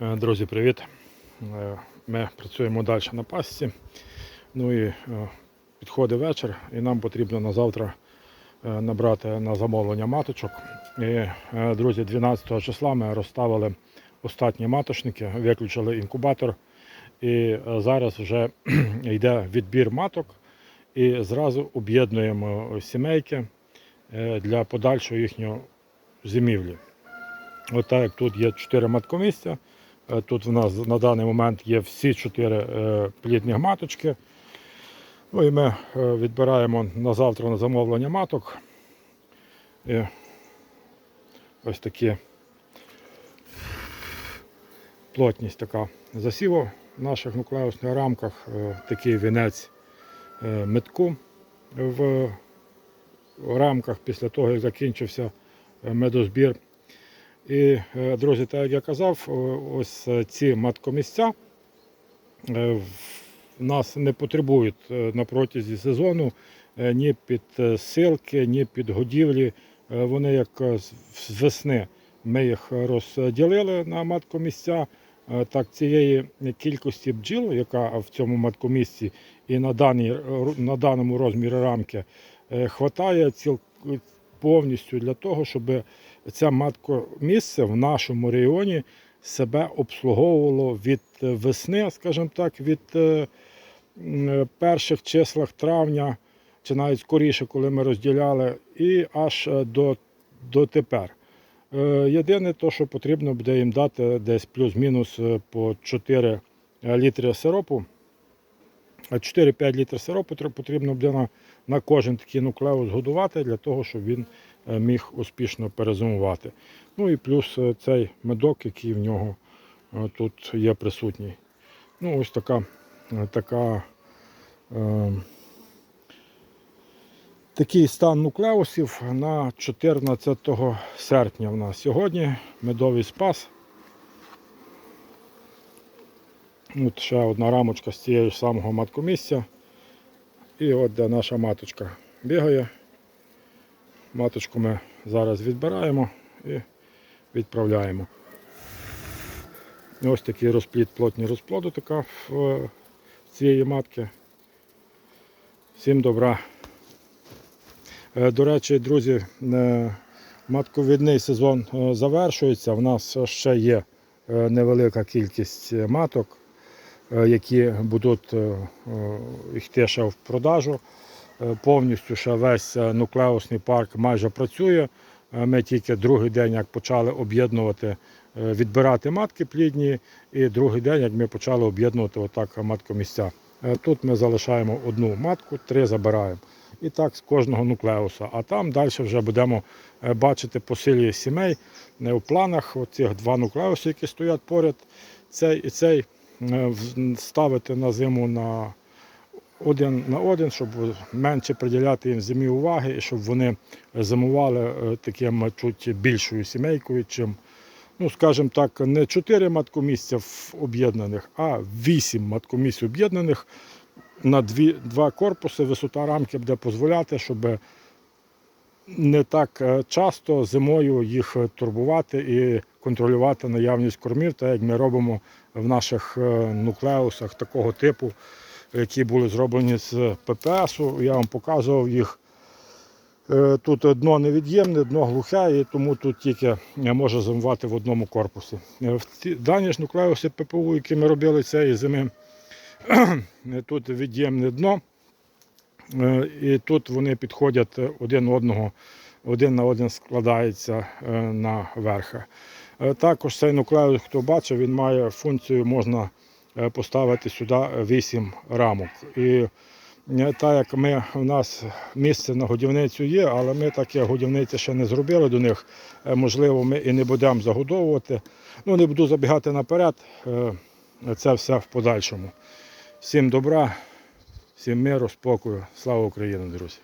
Е, Друзі, привіт! Е, Ми працюємо далі на пасіці. Ну і е, підходить вечір, і нам потрібно на завтра набрати на замовлення маточок. І, друзі, 12 числа ми розставили останні маточники, виключили інкубатор. І зараз вже йде відбір маток і зразу об'єднуємо сімейки для подальшого їхнього зимівлі. От так як тут є 4 маткомісця, тут в нас на даний момент є всі 4 е, плідні маточки. Ну і ми е, відбираємо на завтра на замовлення маток. І ось такі плотність така засіву в наших нуклеусних рамках, е, такий вінець е, метку в рамках після того, як закінчився е, медозбір. І, е, друзі, так як я казав, ось е, ці маткомісця е, нас не потребують на протязі сезону ні підсилки, ні підгодівлі. Е, Вони як з весни ми їх розділили на маткомісця. Так, цієї кількості бджіл, яка в цьому маткомісці і на, даній, на даному розмірі рамки, хватає ціл, повністю для того, щоб це маткомісце в нашому районі себе обслуговувало від весни, скажімо так, від е, перших числах травня, чи навіть скоріше, коли ми розділяли, і аж е, до, до тепер. Е, Єдине, то, що потрібно буде їм дати десь плюс-мінус по 4 літри сиропу. А 4-5 літрів сиропу потрібно буде на, на кожен такий нуклеус годувати для того, щоб він е, міг успішно перезимувати. Ну і плюс е, цей медок, який в нього е, тут є присутній. Ну, ось така, така, е, такий стан нуклеусів на 14 серпня в нас сьогодні. Медовий спас. От ще одна рамочка з цієї ж самого маткомісця. І от де наша маточка бігає. Маточку ми зараз відбираємо і відправляємо. Ось такий розплід, плотні розплоду така в цієї матки. Всім добра. Е, До речі, друзі, е, матковідний сезон е, завершується. В нас ще є невелика кількість маток, які будуть е, е, йти ще в продажу. Е, Повністю ще весь е, нуклеусний парк майже працює. Е, Ми тільки другий день, як почали об'єднувати, е, відбирати матки плідні, і другий день, як ми почали об'єднувати отак маткомісця. Е, Тут ми залишаємо одну матку, три забираємо. І так з кожного нуклеуса. А там далі вже будемо е, бачити по силі сімей е, в планах оцих два нуклеуси, які стоять поряд. Цей і цей е, ставити на зиму на один на один, щоб менше приділяти їм зимі уваги, і щоб вони зимували е, таким чуть більшою сімейкою, чим, ну скажімо так, не чотири маткомісця об'єднаних, а вісім маткомісць об'єднаних на дві, два корпуси. Висота рамки буде дозволяти, щоб не так е, часто зимою їх турбувати і контролювати наявність кормів, так як ми робимо в наших е, нуклеусах такого типу, які були зроблені з ППСу. Я вам показував їх. Е, Тут дно невід'ємне, дно глухе, і тому тут тільки може зимувати в одному корпусі. В дані ж нуклеуси ППУ, які ми робили цієї зими, тут від'ємне дно. Е, І тут вони підходять один одного, один на один складається е, на верха. Е, Також цей нуклеус, хто бачив, він має функцію, можна е, поставити сюди 8 рамок. І е, так як ми, у нас місце на годівницю є, але ми таке годівниці ще не зробили до них. е, Можливо, ми і не будемо загодовувати. Ну, не буду забігати наперед. е, Це все в подальшому. Всім добра. Всім миру, спокою. Слава Україні, друзі!